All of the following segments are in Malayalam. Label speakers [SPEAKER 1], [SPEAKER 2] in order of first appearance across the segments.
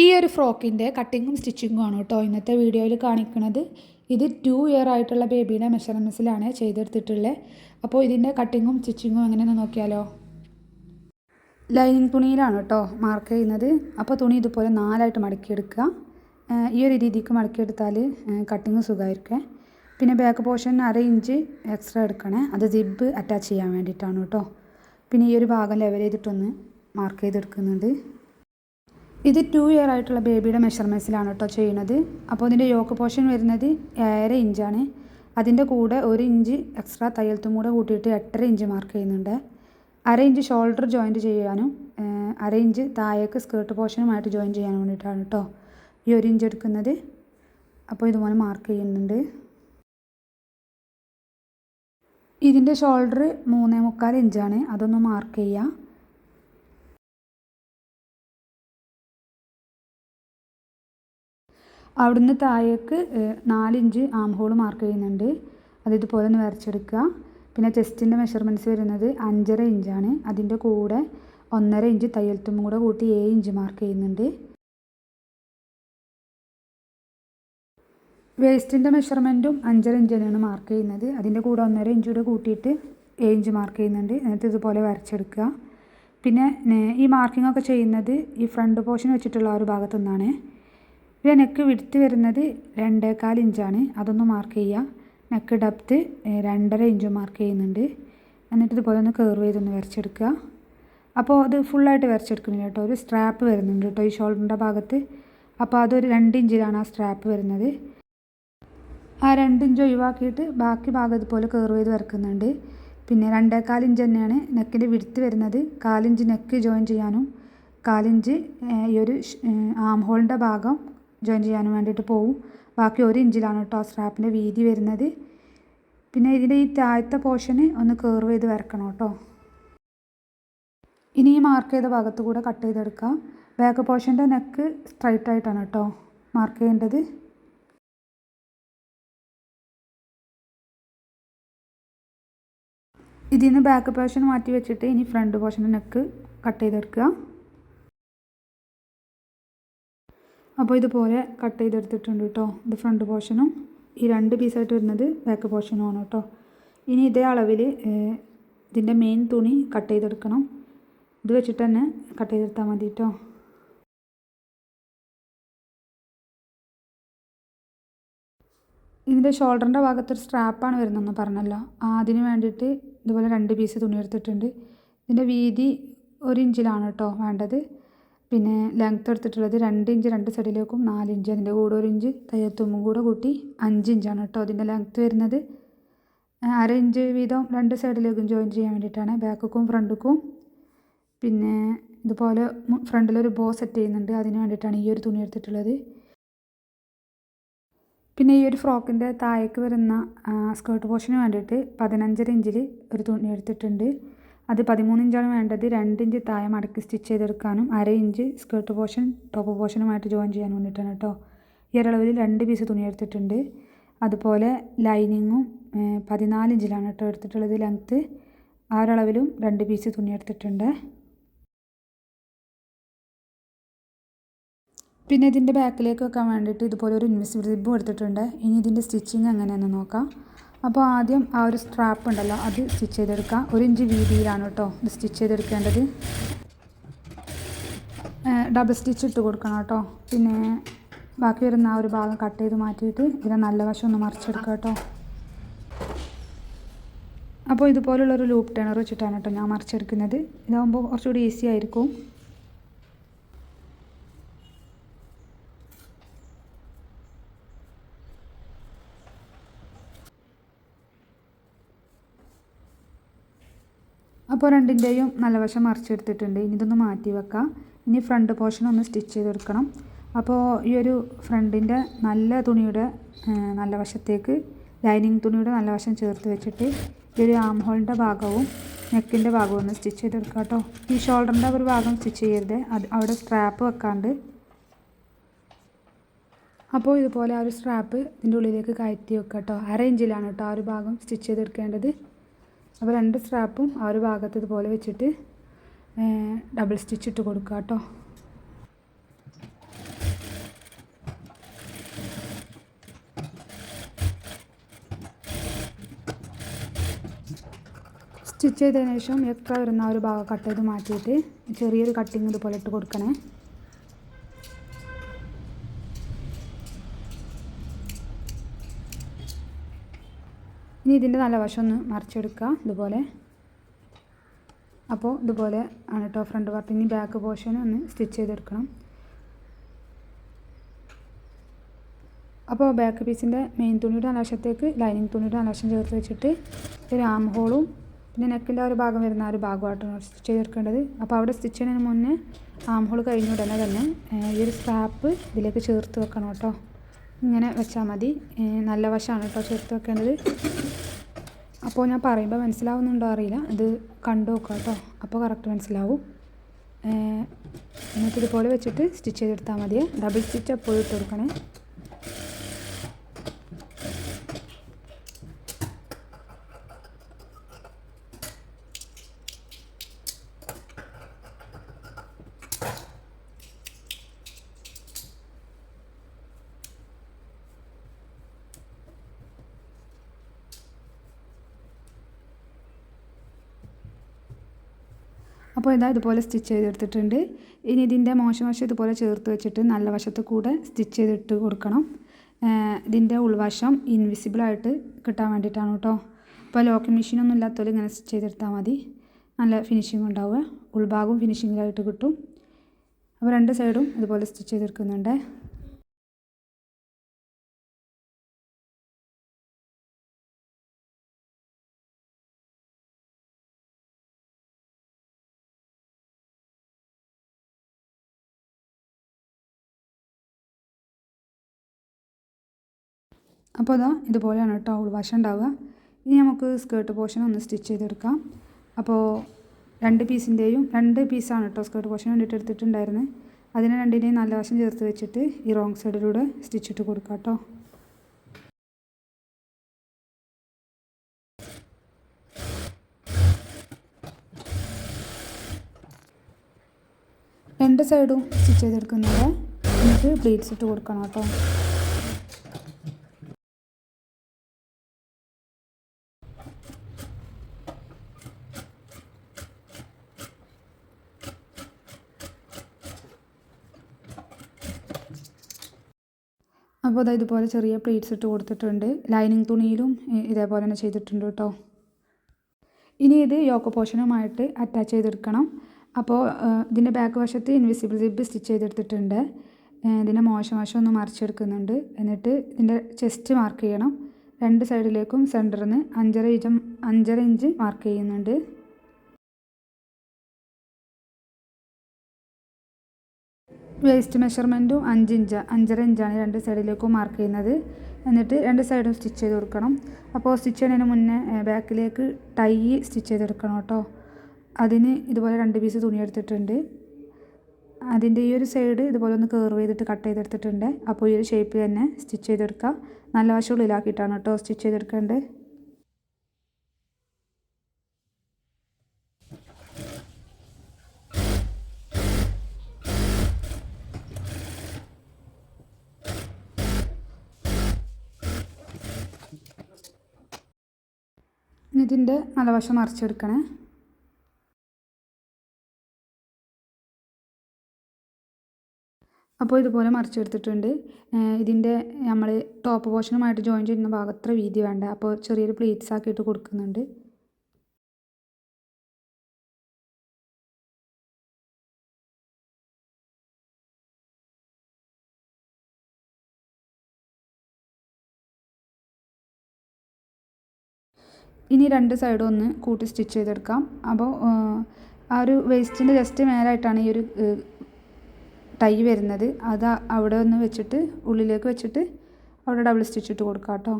[SPEAKER 1] ഈ ഒരു ഫ്രോക്കിന്റെ കട്ടിങ്ങും സ്റ്റിച്ചിങ്ങും ആണ് കേട്ടോ ഇന്നത്തെ വീഡിയോയിൽ കാണിക്കുന്നത്. ഇത് ടു ഇയർ ആയിട്ടുള്ള ബേബിയുടെ മെഷർമെൻസിലാണ് ചെയ്തെടുത്തിട്ടുള്ളത് അപ്പോൾ ഇതിന്റെ കട്ടിങ്ങും സ്റ്റിച്ചിങ്ങും എങ്ങനെയെന്ന് നോക്കിയാലോ? ലൈനിങ് തുണിയിലാണ് കേട്ടോ മാർക്ക് ചെയ്യുന്നത്. അപ്പോൾ തുണി ഇതുപോലെ നാലായിട്ട് മടക്കിയെടുക്കുക. ഈ ഒരു രീതിക്ക് മടക്കിയെടുത്താൽ കട്ടിങ് സുഖമായിരിക്കും. പിന്നെ ബാക്ക് പോർഷൻ അര ഇഞ്ച് എക്സ്ട്രാ എടുക്കണേ. അത് സിബ് അറ്റാച്ച് ചെയ്യാൻ വേണ്ടിയിട്ടാണ് കേട്ടോ. പിന്നെ ഈ ഒരു ഭാഗം ലെവൽ ചെയ്തിട്ടൊന്ന് മാർക്ക് ചെയ്തെടുക്കുന്നുണ്ട്. ഇത് ടു ഇയർ ആയിട്ടുള്ള ബേബിയുടെ മെഷർമെൻസിലാണ് കേട്ടോ ചെയ്യുന്നത്. അപ്പോൾ ഇതിന്റെ യോക്ക് പോർഷൻ വരുന്നത് ഏഴര ഇഞ്ചാണ് അതിന്റെ കൂടെ ഒരു ഇഞ്ച് എക്സ്ട്രാ തയ്യൽത്തും കൂടെ കൂട്ടിയിട്ട് എട്ടര ഇഞ്ച് മാർക്ക് ചെയ്യുന്നുണ്ട്. അര ഇഞ്ച് ഷോൾഡർ ജോയിന്റ് ചെയ്യാനും അര ഇഞ്ച് താഴേക്ക് സ്കേർട്ട് പോർഷനുമായിട്ട് ജോയിൻ ചെയ്യാൻ വേണ്ടിയിട്ടാണ് കേട്ടോ ഈ ഒരു ഇഞ്ച് എടുക്കുന്നത്. അപ്പോൾ ഇതുപോലെ മാർക്ക് ചെയ്യുന്നുണ്ട്. ഇതിന്റെ ഷോൾഡർ മൂന്നേ മുക്കാൽ ഇഞ്ചാണ് അതൊന്ന് മാർക്ക് ചെയ്യുക അവിടുന്ന് താഴേക്ക് നാലിഞ്ച് ആം ഹോൾ മാർക്ക് ചെയ്യുന്നുണ്ട്. അത് ഇതുപോലെ ഒന്ന് വരച്ചെടുക്കുക. പിന്നെ ചെസ്റ്റിന്റെ മെഷർമെന്റ്സ് വരുന്നത് അഞ്ചര ഇഞ്ചാണ്. അതിന്റെ കൂടെ ഒന്നര ഇഞ്ച് തയ്യൽത്തും കൂടെ കൂട്ടി ഏഴ് ഇഞ്ച് മാർക്ക് ചെയ്യുന്നുണ്ട്. വേസ്റ്റിന്റെ മെഷർമെന്റും അഞ്ചര ഇഞ്ച് തന്നെയാണ് മാർക്ക് ചെയ്യുന്നത്. അതിന്റെ കൂടെ ഒന്നര ഇഞ്ച് കൂടെ കൂട്ടിയിട്ട് ഏഴ് ഇഞ്ച് മാർക്ക് ചെയ്യുന്നുണ്ട്. എന്നിട്ട് ഇതുപോലെ വരച്ചെടുക്കുക. പിന്നെ ഈ മാർക്കിംഗ് ഒക്കെ ചെയ്യുന്നത് ഈ ഫ്രണ്ട് പോർഷൻ വെച്ചിട്ടുള്ള ഒരു ഭാഗത്തു നിന്നാണ്. പിന്നെ നെക്ക് വിടുത്ത് വരുന്നത് രണ്ടേകാൽ ഇഞ്ചാണ്. അതൊന്ന് മാർക്ക് ചെയ്യുക. നെക്ക് ഡെപ്ത്ത് രണ്ടര ഇഞ്ച് മാർക്ക് ചെയ്യുന്നുണ്ട്. എന്നിട്ട് ഇതുപോലെ ഒന്ന് കർവ് ചെയ്തൊന്ന് വരച്ചെടുക്കുക. അപ്പോൾ അത് ഫുള്ളായിട്ട് വരച്ചെടുക്കുന്നില്ല കേട്ടോ. ഒരു സ്ട്രാപ്പ് വരുന്നുണ്ട് കേട്ടോ ഈ ഷോൾഡറിന്റെ ഭാഗത്ത്. അപ്പോൾ അതൊരു രണ്ട് ഇഞ്ചിലാണ് ആ സ്ട്രാപ്പ് വരുന്നത്. ആ രണ്ട് ഇഞ്ച് ഒഴിവാക്കിയിട്ട് ബാക്കി ഭാഗം ഇതുപോലെ കർവ് ചെയ്ത് വരക്കുന്നുണ്ട്. പിന്നെ രണ്ടേകാൽ ഇഞ്ച് തന്നെയാണ് നെക്കിന്റെ വിടുത്ത് വരുന്നത്. കാലിഞ്ച് നെക്ക് ജോയിൻ ചെയ്യാനും കാലിഞ്ച് ഈ ഒരു ആം ഹോളിന്റെ ഭാഗം ജോയിൻ ചെയ്യാൻ വേണ്ടിയിട്ട് പോവും. ബാക്കി ഒരു ഇഞ്ചിലാണ് കേട്ടോ സ്ട്രാപ്പിന്റെ വീതി വരുന്നത്. പിന്നെ ഇതിന്റെ ഈ താഴത്തെ പോർഷന് ഒന്ന് കേർവ് ചെയ്ത് വരക്കണം കേട്ടോ ഇനി ഈ മാർക്ക് ചെയ്ത ഭാഗത്ത് കൂടെ കട്ട് ചെയ്തെടുക്കാം ബാക്ക് പോർഷന്റെ നെക്ക് സ്ട്രൈറ്റ് ആയിട്ടാണ് കേട്ടോ മാർക്ക് ചെയ്യേണ്ടത്. ഇതിൽ നിന്ന് ബാക്ക് പോർഷൻ മാറ്റി വെച്ചിട്ട് ഇനി ഫ്രണ്ട് പോർഷന്റെ നെക്ക് കട്ട് ചെയ്തെടുക്കുക. അപ്പോൾ ഇതുപോലെ കട്ട് ചെയ്തെടുത്തിട്ടുണ്ട് കേട്ടോ ഇത് ഫ്രണ്ട് പോർഷനും ഈ രണ്ട് പീസായിട്ട് വരുന്നത് ബാക്ക് പോർഷനുമാണ് കേട്ടോ. ഇനി ഇതേ അളവിൽ ഇതിന്റെ മെയിൻ തുണി കട്ട് ചെയ്തെടുക്കണം. ഇത് വെച്ചിട്ട് തന്നെ കട്ട് ചെയ്തെടുത്താൽ മതി കേട്ടോ. ഇതിന്റെ ഷോൾഡറിന്റെ ഭാഗത്തൊരു സ്ട്രാപ്പാണ് വരുന്നതെന്ന് പറഞ്ഞല്ലോ. അതിന് വേണ്ടിയിട്ട് ഇതുപോലെ രണ്ട് പീസ് തുണി എടുത്തിട്ടുണ്ട്. ഇതിന്റെ വീതി ഒരു ഇഞ്ചിലാണ് കേട്ടോ വേണ്ടത്. പിന്നെ ലെങ്ത്ത് എടുത്തിട്ടുള്ളത് രണ്ട് ഇഞ്ച് രണ്ട് സൈഡിലേക്കും നാല് ഇഞ്ച് അതിന്റെ കൂടെ ഒരു ഇഞ്ച് തയ്യത്തുമ്പും കൂടെ കൂട്ടി അഞ്ച് ഇഞ്ചാണ് കേട്ടോ അതിന്റെ ലെങ്ത്ത് വരുന്നത്. അര ഇഞ്ച് വീതം രണ്ട് സൈഡിലേക്കും ജോയിൻ ചെയ്യാൻ വേണ്ടിയിട്ടാണ്. ബാക്കും ഫ്രണ്ടുക്കും പിന്നെ ഇതുപോലെ ഫ്രണ്ടിലൊരു ബോ സെറ്റ് ചെയ്യുന്നുണ്ട്. അതിന് വേണ്ടിയിട്ടാണ് ഈ ഒരു തുണി എടുത്തിട്ടുള്ളത്. പിന്നെ ഈ ഒരു ഫ്രോക്കിന്റെ താഴേക്ക് വരുന്ന സ്കേർട്ട് പോർഷന് വേണ്ടിയിട്ട് പതിനഞ്ചര ഇഞ്ചിൽ ഒരു തുണി എടുത്തിട്ടുണ്ട്. അത് പതിമൂന്ന് ഇഞ്ചാണ് വേണ്ടത്. രണ്ട് ഇഞ്ച് താഴെ മടക്കി സ്റ്റിച്ച് ചെയ്തെടുക്കാനും അര ഇഞ്ച് സ്കേർട്ട് പോർഷൻ ടോപ്പ് പോർഷനുമായിട്ട് ജോയിൻ ചെയ്യാൻ വേണ്ടിയിട്ടാണ് കേട്ടോ. ഈ ഒരളവിൽ രണ്ട് പീസ് തുണി എടുത്തിട്ടുണ്ട്. അതുപോലെ ലൈനിങ്ങും പതിനാല് ഇഞ്ചിലാണ് കേട്ടോ എടുത്തിട്ടുള്ളത് ലെങ്ത്ത്. ആ ഒരളവിലും രണ്ട് പീസ് തുണി എടുത്തിട്ടുണ്ട്. പിന്നെ ഇതിന്റെ ബാക്കിലേക്ക് വെക്കാൻ വേണ്ടിയിട്ട് ഇതുപോലെ ഒരു ഇൻവിസിബിൾ റിബും എടുത്തിട്ടുണ്ട്. ഇനി ഇതിന്റെ സ്റ്റിച്ചിങ് എങ്ങനെയാണെന്ന് നോക്കാം. അപ്പോൾ ആദ്യം ആ ഒരു സ്ട്രാപ്പ് ഉണ്ടല്ലോ അത് സ്റ്റിച്ച് ചെയ്തെടുക്കുക ഒരു ഇഞ്ച് വീതിയിലാണ് കേട്ടോ ഇത് സ്റ്റിച്ച് ചെയ്തെടുക്കേണ്ടത്. ഡബിൾ സ്റ്റിച്ച് ഇട്ട് കൊടുക്കണം കേട്ടോ പിന്നെ ബാക്കി വരുന്ന ആ ഒരു ഭാഗം കട്ട് ചെയ്ത് മാറ്റിയിട്ട് ഇതിനെ നല്ല വശം ഒന്ന് മറിച്ചെടുക്കുക കേട്ടോ അപ്പോൾ ഇതുപോലുള്ളൊരു ലൂപ്പ് ടേണർ വെച്ചിട്ടാണ് കേട്ടോ ഞാൻ മറിച്ചെടുക്കുന്നത്. ഇതാകുമ്പോൾ കുറച്ചുകൂടി ഈസി ആയിരിക്കും. അപ്പോൾ രണ്ടിന്റെയും നല്ല വശം മറിച്ചെടുത്തിട്ടുണ്ട്. ഇനി ഇതൊന്ന് മാറ്റി വെക്കാം. ഇനി ഫ്രണ്ട് പോർഷൻ ഒന്ന് സ്റ്റിച്ച് ചെയ്തെടുക്കണം. അപ്പോൾ ഈ ഒരു ഫ്രണ്ടിന്റെ നല്ല തുണിയുടെ നല്ല വശത്തേക്ക് ലൈനിങ് തുണിയുടെ നല്ല വശം ചേർത്ത് വെച്ചിട്ട് ഈ ഒരു ആം ഹോളിന്റെ ഭാഗവും നെക്കിന്റെ ഭാഗവും ഒന്ന് സ്റ്റിച്ച് ചെയ്തെടുക്കാം കേട്ടോ. ഈ ഷോൾഡറിന്റെ ഒരു ഭാഗം സ്റ്റിച്ച് ചെയ്യരുത്. അത് അവിടെ സ്ട്രാപ്പ് വെക്കാണ്ട്. അപ്പോൾ ഇതുപോലെ ആ ഒരു സ്ട്രാപ്പ് ഇതിന്റെ ഉള്ളിലേക്ക് കയറ്റി വെക്കുക കേട്ടോ. അര ഇഞ്ചിലാണ് കേട്ടോ ആ ഒരു ഭാഗം സ്റ്റിച്ച് ചെയ്തെടുക്കേണ്ടത്. അപ്പോൾ രണ്ട് സ്ട്രാപ്പും ആ ഒരു ഭാഗത്ത് ഇതുപോലെ വെച്ചിട്ട് ഡബിൾ സ്റ്റിച്ച് ഇട്ട് കൊടുക്കുക കേട്ടോ സ്റ്റിച്ച് ചെയ്തതിന് ശേഷം എത്ര വരുന്ന ആ ഒരു ഭാഗം കട്ട് ചെയ്ത് മാറ്റിയിട്ട് ചെറിയൊരു കട്ടിങ് ഇതുപോലെ ഇട്ട് കൊടുക്കണേ. ഇനി ഇതിന്റെ നല്ല വശം ഒന്ന് മറിച്ചെടുക്കുക ഇതുപോലെ. അപ്പോൾ ഇതുപോലെ ആണ് കേട്ടോ ഫ്രണ്ട് പാർട്ട് ഇനി ബാക്ക് പോർഷൻ ഒന്ന് സ്റ്റിച്ച് ചെയ്തെടുക്കണം. അപ്പോൾ ബാക്ക് പീസിന്റെ മെയിൻ തുണിയുടെ അലവശത്തേക്ക് ലൈനിങ് തുണിയുടെ അലവശം ചേർത്ത് വെച്ചിട്ട് ഒരു ആം ഹോളും പിന്നെ നെക്കിന്റെ ഒരു ഭാഗം വരുന്ന ഒരു ഭാഗമായിട്ടാണ് സ്റ്റിച്ച് ചെയ്തെടുക്കേണ്ടത്. അപ്പോൾ അവിടെ സ്റ്റിച്ച് ചെയ്യുന്നതിന് മുന്നേ ആം ഹോൾ കഴിഞ്ഞ ഉടനെ തന്നെ ഈ ഒരു സ്ട്രാപ്പ് ഇതിലേക്ക് ചേർത്ത് വെക്കണം കേട്ടോ ഇങ്ങനെ വെച്ചാൽ മതി. നല്ല വശമാണ് കേട്ടോ ചേർത്ത് വെക്കേണ്ടത്. അപ്പോൾ ഞാൻ പറയുമ്പോൾ മനസ്സിലാവുന്നുണ്ടോ അറിയില്ല. ഇത് കണ്ടു നോക്കുക കേട്ടോ. അപ്പോൾ കറക്റ്റ് മനസ്സിലാവും. എന്നിട്ട് ഇതുപോലെ വെച്ചിട്ട് സ്റ്റിച്ച് ചെയ്തെടുത്താൽ മതിയേ. ഡബിൾ സ്റ്റിച്ച് എപ്പോഴും ഇട്ട് കൊടുക്കണേ. അപ്പോൾ ഇതാ ഇതുപോലെ സ്റ്റിച്ച് ചെയ്തെടുത്തിട്ടുണ്ട്. ഇനി ഇതിന്റെ മോശം വശം ഇതുപോലെ ചേർത്ത് വെച്ചിട്ട് നല്ല വശത്ത് കൂടെ സ്റ്റിച്ച് ചെയ്തിട്ട് കൊടുക്കണം. ഇതിന്റെ ഉൾവശം ഇൻവിസിബിളായിട്ട് കിട്ടാൻ വേണ്ടിയിട്ടാണ് കേട്ടോ. ഇപ്പോൾ ലോക്കിംഗ് മെഷീനൊന്നും ഇല്ലാത്തവർ ഇങ്ങനെ സ്റ്റിച്ച് ചെയ്തെടുത്താൽ മതി. നല്ല ഫിനിഷിംഗ് ഉണ്ടാവുക. ഉൾഭാഗവും ഫിനിഷിങ്ങിലായിട്ട് കിട്ടും. അപ്പോൾ രണ്ട് സൈഡും ഇതുപോലെ സ്റ്റിച്ച് ചെയ്തെടുക്കുന്നുണ്ട്. അപ്പോൾ അതാ ഇതുപോലെയാണ് കേട്ടോ ഉൾ ഉൾവശം ഉണ്ടാവുക. ഇനി നമുക്ക് സ്കേർട്ട് പോർഷൻ ഒന്ന് സ്റ്റിച്ച് ചെയ്തെടുക്കാം. അപ്പോൾ രണ്ട് പീസിന്റെയും രണ്ട് പീസാണ് കേട്ടോ സ്കേർട്ട് പോർഷൻ വേണ്ടിയിട്ട് എടുത്തിട്ടുണ്ടായിരുന്നത് അതിനെ രണ്ടിനെയും നല്ല വശം ചേർത്ത് വെച്ചിട്ട് ഈ റോങ് സൈഡിലൂടെ സ്റ്റിച്ച് ഇട്ട് കൊടുക്കാം കേട്ടോ. രണ്ട് സൈഡും സ്റ്റിച്ച് ചെയ്തെടുക്കുന്നുണ്ട് എന്നിട്ട് പ്ലീറ്റ്സ് ഇട്ട് കൊടുക്കണം കേട്ടോ. അപ്പോൾ അതായത് ഇതുപോലെ ചെറിയ പ്ലേറ്റ്സ് ഇട്ട് കൊടുത്തിട്ടുണ്ട്. ലൈനിങ് തുണിയിലും ഇതേപോലെ തന്നെ ചെയ്തിട്ടുണ്ട് കേട്ടോ ഇനി ഇത് യോക്ക പോർഷനുമായിട്ട് അറ്റാച്ച് ചെയ്തെടുക്കണം. അപ്പോൾ ഇതിന്റെ ബാക്ക് വശത്ത് ഇൻവിസിബിൾ സിബ് സ്റ്റിച്ച് ചെയ്തെടുത്തിട്ടുണ്ട്. ഇതിന്റെ മോശം വശം ഒന്ന് മറിച്ചെടുക്കുന്നുണ്ട്. എന്നിട്ട് ഇതിന്റെ ചെസ്റ്റ് മാർക്ക് ചെയ്യണം. രണ്ട് സൈഡിലേക്കും സെന്ററിൽ നിന്ന് അഞ്ചര ഇഞ്ച് അഞ്ചര ഇഞ്ച് മാർക്ക് ചെയ്യുന്നുണ്ട്. വേസ്റ്റ് മെഷർമെന്റും അഞ്ച് ഇഞ്ച് അഞ്ചര ഇഞ്ചാണ് രണ്ട് സൈഡിലേക്കും മാർക്ക് ചെയ്യുന്നത്. എന്നിട്ട് രണ്ട് സൈഡും സ്റ്റിച്ച് ചെയ്ത് കൊടുക്കണം. അപ്പോൾ സ്റ്റിച്ച് ചെയ്യുന്നതിന് മുന്നേ ബാക്കിലേക്ക് ടൈ സ്റ്റിച്ച് ചെയ്തെടുക്കണം കേട്ടോ. അതിന് ഇതുപോലെ രണ്ട് പീസ് തുണി എടുത്തിട്ടുണ്ട്. അതിന്റെ ഈ ഒരു സൈഡ് ഇതുപോലെ ഒന്ന് കേർവ് ചെയ്തിട്ട് കട്ട് ചെയ്തെടുത്തിട്ടുണ്ട്. അപ്പോൾ ഈ ഒരു ഷേപ്പിൽ തന്നെ സ്റ്റിച്ച് ചെയ്തെടുക്കുക നല്ല വശം ഉള്ളിലാക്കിയിട്ടാണ് കേട്ടോ സ്റ്റിച്ച് ചെയ്തെടുക്കേണ്ടത്. ഇതിന്റെ നല്ലവശം മറിച്ചെടുക്കണേ അപ്പോൾ ഇതുപോലെ മറിച്ചെടുത്തിട്ടുണ്ട് ഇതിന്റെ നമ്മൾ ടോപ്പ് പോർഷനുമായിട്ട് ജോയിൻ ചെയ്യുന്ന ഭാഗം അത്ര വീതി വേണ്ട. അപ്പോൾ ചെറിയൊരു പ്ലീറ്റ്സ് ആക്കിയിട്ട് കൊടുക്കുന്നുണ്ട്. ഇനി രണ്ട് സൈഡും ഒന്ന് കൂട്ടി സ്റ്റിച്ച് ചെയ്തെടുക്കാം. അപ്പോൾ ആ ഒരു വേസ്റ്റിന്റെ ജസ്റ്റ് മേലായിട്ടാണ് ഈ ഒരു ടൈ വരുന്നത്. അത് അവിടെ ഒന്ന് വെച്ചിട്ട് ഉള്ളിലേക്ക് വെച്ചിട്ട് അവിടെ ഡബിൾ സ്റ്റിച്ച് ഇട്ട് കൊടുക്കാം കേട്ടോ.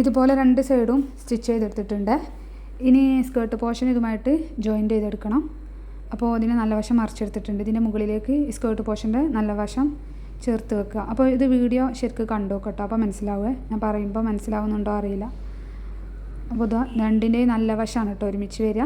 [SPEAKER 1] ഇതുപോലെ രണ്ട് സൈഡും സ്റ്റിച്ച് ചെയ്തെടുത്തിട്ടുണ്ട്. ഇനി സ്കേർട്ട് പോർഷൻ ഇതുമായിട്ട് ജോയിന്റ് ചെയ്തെടുക്കണം. അപ്പോൾ ഇതിനെ നല്ല വശം മറിച്ചെടുത്തിട്ടുണ്ട്. ഇതിന്റെ മുകളിലേക്ക് സ്കേർട്ട് പോർഷന്റെ നല്ല വശം ചേർത്ത് വെക്കുക. അപ്പോൾ ഇത് വീഡിയോ ശരിക്കും കണ്ടു കേട്ടോ അപ്പോൾ മനസ്സിലാവുക ഞാൻ പറയുമ്പോൾ മനസ്സിലാവുന്നുണ്ടോ അറിയില്ല. അപ്പോൾ ഇതാ രണ്ടിന്റെയും നല്ല വശമാണ് കേട്ടോ ഒരുമിച്ച് വരിക.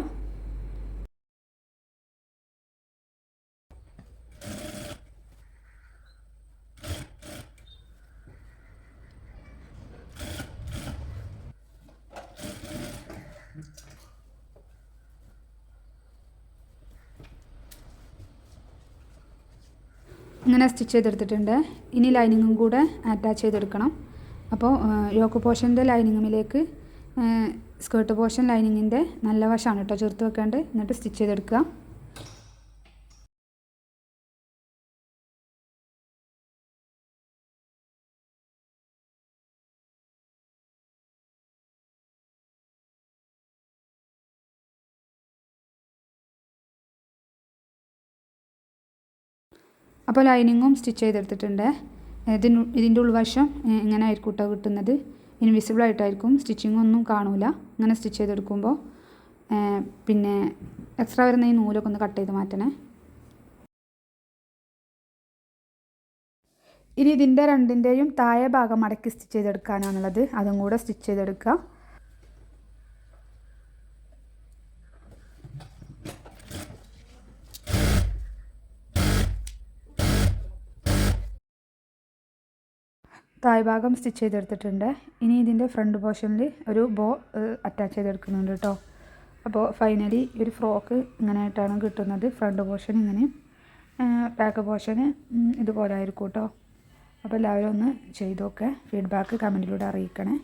[SPEAKER 1] ഇങ്ങനെ സ്റ്റിച്ച് ചെയ്തെടുത്തിട്ടുണ്ട്. ഇനി ലൈനിങ്ങും കൂടെ അറ്റാച്ച് ചെയ്തെടുക്കണം. അപ്പോൾ യോക്ക് പോർഷന്റെ ലൈനിങ്ങിലേക്ക് സ്കേർട്ട് പോർഷൻ ലൈനിങ്ങിന്റെ നല്ല വശമാണ് കേട്ടോ ചേർത്ത് വെക്കാണ്ട്. എന്നിട്ട് സ്റ്റിച്ച് ചെയ്തെടുക്കുക. അപ്പോൾ ലൈനിങ്ങും സ്റ്റിച്ച് ചെയ്തെടുത്തിട്ടുണ്ട്. ഇതിന് ഇതിന്റെ ഉൾവശം ഇങ്ങനെ ആയിരിക്കും കേട്ടോ കിട്ടുന്നത്. ഇൻവിസിബിൾ ആയിട്ടായിരിക്കും. സ്റ്റിച്ചിങ് ഒന്നും കാണൂല. ഇങ്ങനെ സ്റ്റിച്ച് ചെയ്തെടുക്കുമ്പോൾ. പിന്നെ എക്സ്ട്രാ വരുന്ന ഈ നൂലൊക്കെ ഒന്ന് കട്ട് ചെയ്ത് മാറ്റണേ. ഇനി ഇതിന്റെ രണ്ടിന്റെയും താഴെ ഭാഗം മടക്കി സ്റ്റിച്ച് ചെയ്തെടുക്കാനാണുള്ളത്. അതും കൂടെ സ്റ്റിച്ച് ചെയ്തെടുക്കുക. താഴ്ഭാഗം സ്റ്റിച്ച് ചെയ്തെടുത്തിട്ടുണ്ട്. ഇനി ഇതിന്റെ ഫ്രണ്ട് പോർഷനിൽ ഒരു ബോ അറ്റാച്ച് ചെയ്തെടുക്കുന്നുണ്ട് കേട്ടോ. അപ്പോൾ ഫൈനലി ഒരു ഫ്രോക്ക് ഇങ്ങനെ ആയിട്ടാണ് കിട്ടുന്നത്. ഫ്രണ്ട് പോർഷൻ ഇങ്ങനെ ബാക്ക് പോർഷന് ഇതുപോലെ ആയിരിക്കും കേട്ടോ. അപ്പോൾ എല്ലാവരും ഒന്ന് ചെയ്തൊക്കെ. ഫീഡ്ബാക്ക് കമന്റിലൂടെ അറിയിക്കണേ.